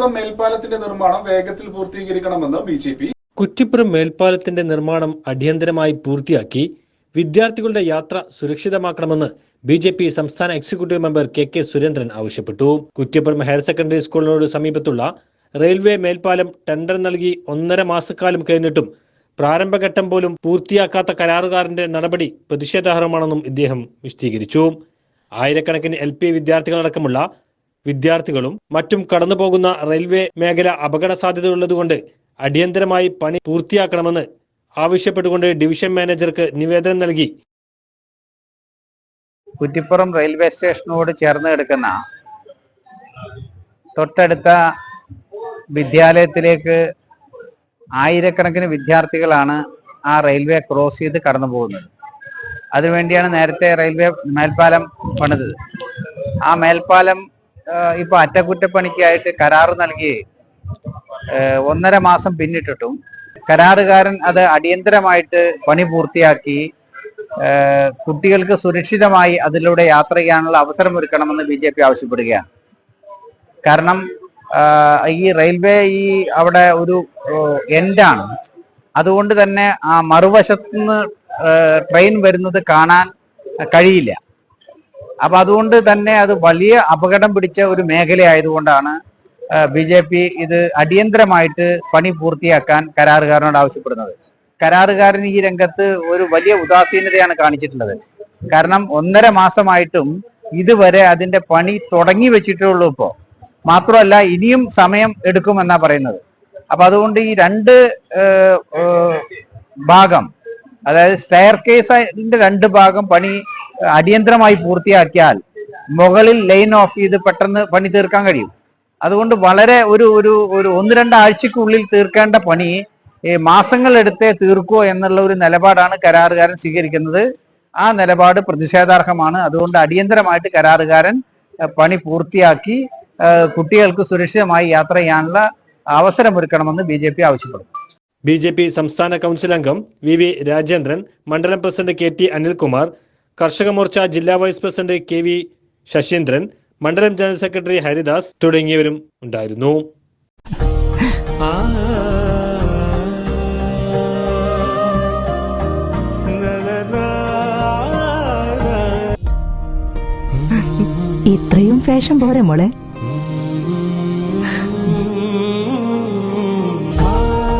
മേൽപ്പാലത്തിന്റെ നിർമ്മാണം വേഗത്തിൽ പൂർത്തീകരിക്കണമെന്ന് ബി ജെ പി. കുറ്റിപ്പുറം മേൽപ്പാലത്തിന്റെ നിർമ്മാണം അടിയന്തരമായി പൂർത്തിയാക്കി വിദ്യാർത്ഥികളുടെ യാത്ര സുരക്ഷിതമാക്കണമെന്ന് ബി ജെ പി സംസ്ഥാന executive member K K Surendran ആവശ്യപ്പെട്ടു. കുറ്റിപ്പുറം ഹയർ സെക്കൻഡറി സ്കൂളിനോട് സമീപത്തുള്ള റെയിൽവേ മേൽപ്പാലം ടെൻഡർ നൽകി ഒന്നര മാസക്കാലം കഴിഞ്ഞിട്ടും പ്രാരംഭഘട്ടം പോലും പൂർത്തിയാക്കാത്ത കരാറുകാരന്റെ നടപടി പ്രതിഷേധാർഹമാണെന്നും ഇദ്ദേഹം വിശദീകരിച്ചു. ആയിരക്കണക്കിന് എൽ പി വിദ്യാർത്ഥികളടക്കമുള്ള വിദ്യാർത്ഥികളും മറ്റും കടന്നുപോകുന്ന റെയിൽവേ മേഖല അപകട സാധ്യതയുള്ളതുകൊണ്ട് അടിയന്തരമായി പണി പൂർത്തിയാക്കണമെന്ന് ആവശ്യപ്പെട്ടുകൊണ്ട് ഡിവിഷൻ മാനേജർക്ക് നിവേദനം നൽകി. കുറ്റിപ്പുറം റെയിൽവേ സ്റ്റേഷനോട് ചേർന്ന് കിടക്കുന്ന തൊട്ടടുത്ത വിദ്യാലയത്തിലേക്ക് ആയിരക്കണക്കിന് വിദ്യാർത്ഥികളാണ് ആ റെയിൽവേ ക്രോസ് ചെയ്ത് കടന്നു പോകുന്നത്. അതിനുവേണ്ടിയാണ് നേരത്തെ റെയിൽവേ മേൽപ്പാലം പണിതത്. ആ മേൽപ്പാലം ഇപ്പൊ അറ്റകുറ്റപ്പണിക്കായിട്ട് കരാർ നൽകി ഒന്നര മാസം പിന്നിട്ടിട്ടും. കരാറുകാരൻ അത് അടിയന്തരമായിട്ട് പണി പൂർത്തിയാക്കി കുട്ടികൾക്ക് സുരക്ഷിതമായി അതിലൂടെ യാത്ര ചെയ്യാനുള്ള അവസരം ഒരുക്കണമെന്ന് ബി ജെ പി ആവശ്യപ്പെടുകയാണ്. കാരണം ഈ റെയിൽവേ ഈ അവിടെ ഒരു എൻഡാണ്. അതുകൊണ്ട് തന്നെ ആ മറുവശത്ത് നിന്ന് ട്രെയിൻ വരുന്നത് കാണാൻ കഴിയില്ല. അപ്പൊ അതുകൊണ്ട് തന്നെ അത് വലിയ അപകടം പിടിച്ച ഒരു മേഖലയായതുകൊണ്ടാണ് ബി ജെ പി ഇത് അടിയന്തരമായിട്ട് പണി പൂർത്തിയാക്കാൻ കരാറുകാരനോട് ആവശ്യപ്പെടുന്നത്. കരാറുകാരൻ ഈ രംഗത്ത് ഒരു വലിയ ഉദാസീനതയാണ് കാണിച്ചിട്ടുള്ളത്. കാരണം ഒന്നര മാസമായിട്ടും ഇതുവരെ അതിന്റെ പണി തുടങ്ങി വെച്ചിട്ടുള്ളൂ ഇപ്പോ. മാത്രമല്ല ഇനിയും സമയം എടുക്കുമെന്നാ പറയുന്നത്. അപ്പൊ അതുകൊണ്ട് ഈ രണ്ട് ഭാഗം അതായത് സ്റ്റെയർ കേസിന്റെ രണ്ട് ഭാഗം പണി അടിയന്തരമായി പൂർത്തിയാക്കിയാൽ മുകളിൽ ലൈൻ ഓഫ് ചെയ്ത് പെട്ടെന്ന് പണി തീർക്കാൻ കഴിയും. അതുകൊണ്ട് വളരെ ഒരു ഒരു ഒരു ഒന്ന് രണ്ടാഴ്ചക്കുള്ളിൽ തീർക്കേണ്ട പണി മാസങ്ങളെടുത്തേ മാസങ്ങൾ എടുത്തേ തീർക്കോ എന്നുള്ള ഒരു നിലപാടാണ് കരാറുകാരൻ സ്വീകരിക്കുന്നത്. ആ നിലപാട് പ്രതിഷേധാർഹമാണ്. അതുകൊണ്ട് അടിയന്തരമായിട്ട് കരാറുകാരൻ പണി പൂർത്തിയാക്കി കുട്ടികൾക്ക് സുരക്ഷിതമായി യാത്ര ചെയ്യാനുള്ള അവസരമൊരുക്കണമെന്ന് ബി ജെ പി ആവശ്യപ്പെടുന്നു. ബി ജെ പി സംസ്ഥാന കൗൺസിൽ അംഗം വി വി രാജേന്ദ്രൻ മണ്ഡലം president K T Anilkumar Karshaka Morcha ജില്ലാ vice president K V Sasheendran മണ്ഡലം ജനറൽ സെക്രട്ടറി ഹരിദാസ് തുടങ്ങിയവരും ഉണ്ടായിരുന്നു. ഇത്രയും ഫാഷൻ പോരെ മോളെ?